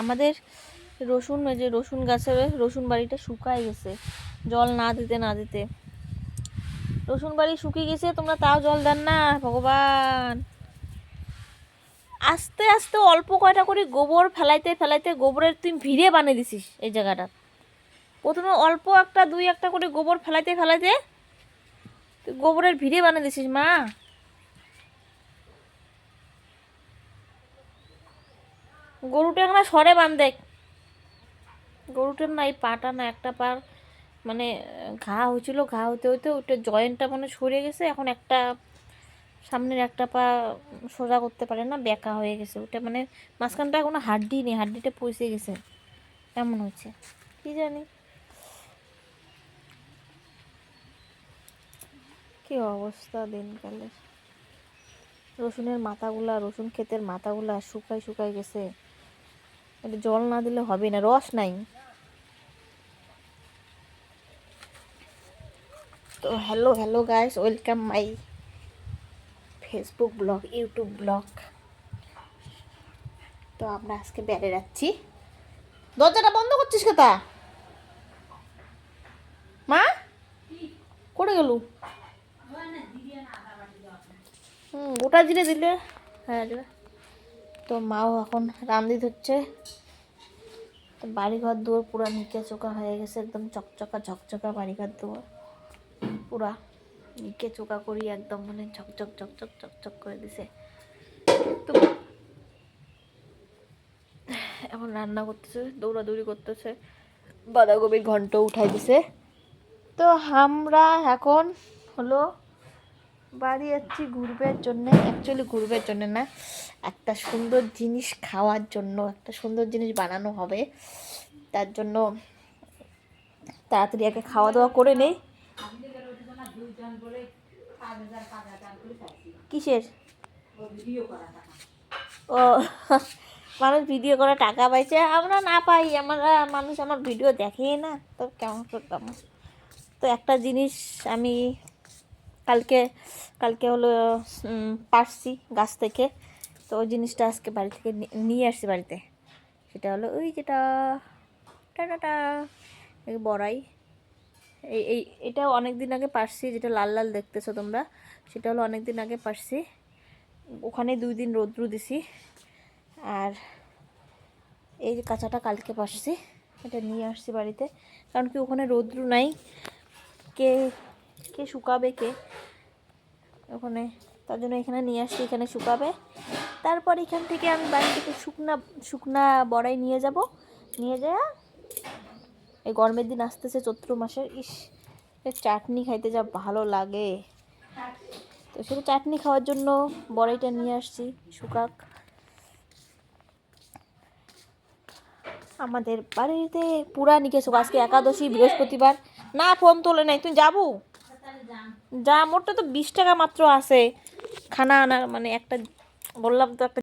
আমাদের রসুন, ওই যে রসুন গাছের রসুন বাড়িটা শুকায় গেছে। জল না দিতে না দিতে। রসুন বাড়ি শুকিয়ে গেছে, তোমরা তাও জল দেন না, ভগবান। আস্তে আস্তে অল্প কয়টা করে গোবর ফেলাইতে ফেলাইতে গোবরের তুই ভিড়ে বানিয়ে দিছিস এই জায়গাটা। প্রথমে অল্প একটা, দুই একটা করে গোবর ফেলাইতে ফেলাইতে তুই গোবরের ভিড়ে বানিয়ে দিছিস, মা। গরুটা এখন সরে বান্ধে। গরুটার না এই পাটা না একটা পার মানে ঘা হয়েছিল, ঘা হতে হতে ওটা জয়েন্টটা মানে সরে গেছে, এখন একটা সামনের একটা পা সোজা করতে পারে না, বেঁকা হয়ে গেছে। ওটা মানে মাঝখানটা কোনো হাড্ডি নেই, হাড্ডিটা পচে গেছে। এমন হচ্ছে কি জানি। কি অবস্থা দিনকালে রসুনের মাথাগুলা, রসুন ক্ষেতের মাথাগুলা শুকাই শুকাই গেছে। এটা জল না দিলে হবে না, রস নাই। তো hello hello guys welcome my Facebook blog YouTube blog তো আমরা আজকে বেড়ে যাচ্ছি। দরজাটা বন্ধ করছিস কথা মা? করে গেল? হুম, গোটা জিরে দিলে। হ্যাঁ তো মাও এখন রান্দি ধরছে। তো বাড়িঘর দুয়ার পুরা নিকে চোকা হয়ে গেছে, একদম চকচকা ঝকচকা বাড়িঘর দুয়ার। পুরা নিকে চোকা করি একদম মানে ঝকঝক ঝকঝক ঝকঝক করে দিছে। তো এখন রান্না করতেছে, দৌড়াদৌড়ি করতেছে, বাঁধাকপির ঘন্ট উঠাই দিছে। তো আমরা এখন হলো বাড়ি যাচ্ছি ঘুরবের জন্যে। অ্যাকচুয়ালি ঘুরবের জন্য না, একটা সুন্দর জিনিস খাওয়ার জন্য, একটা সুন্দর জিনিস বানানো হবে। তার জন্য তাড়াতাড়ি আগে খাওয়া দাওয়া করে নেই। কিসের? ও, মানুষ ভিডিও করে টাকা পাইছে, আমরা না পাই, আমরা মানুষ আমার ভিডিও দেখেই না। তো কেমন করতাম? তো একটা জিনিস আমি কালকে কালকে হলো পারছি গাছ থেকে। তো ওই জিনিসটা আজকে বাড়ি থেকে নিয়ে আসছি বাড়িতে। সেটা হলো ওই যেটা টাটা বড়াই। এই এই এটাও অনেক দিন আগে পারছি, যেটা লাল লাল দেখতেছো তোমরা, সেটা হলো অনেক দিন আগে পারছি। ওখানে দুই দিন রৌদ্র দিছি। আর এই যে কাঁচাটা কালকে পারছি, এটা নিয়ে আসছি বাড়িতে। কারণ কি ওখানে রৌদ্র নাই, কে কে শুকাবে কে? ওখানে, তার জন্য এখানে নিয়ে আসছি, এখানে শুকাবে। তারপর এখান থেকে আমি বাড়ি থেকে শুকনা শুকনা বড়াই নিয়ে যাব। নিয়ে যায়, এই গরমের দিন আসতেছে চৈত্র মাসের, ইস চাটনি খাইতে যা ভালো লাগে। তো সেটা চাটনি খাওয়ার জন্য বড়াইটা নিয়ে আসছি, শুকাক। আমাদের বাড়িতে পুরা নিকে আজকে একাদশী, বৃহস্পতিবার। না, ফোন তোলে নাই, তুই যাব? যা মোটটা তো বিশ টাকা মাত্র আছে। খানা আনার মানে একটা বললাম তো একটা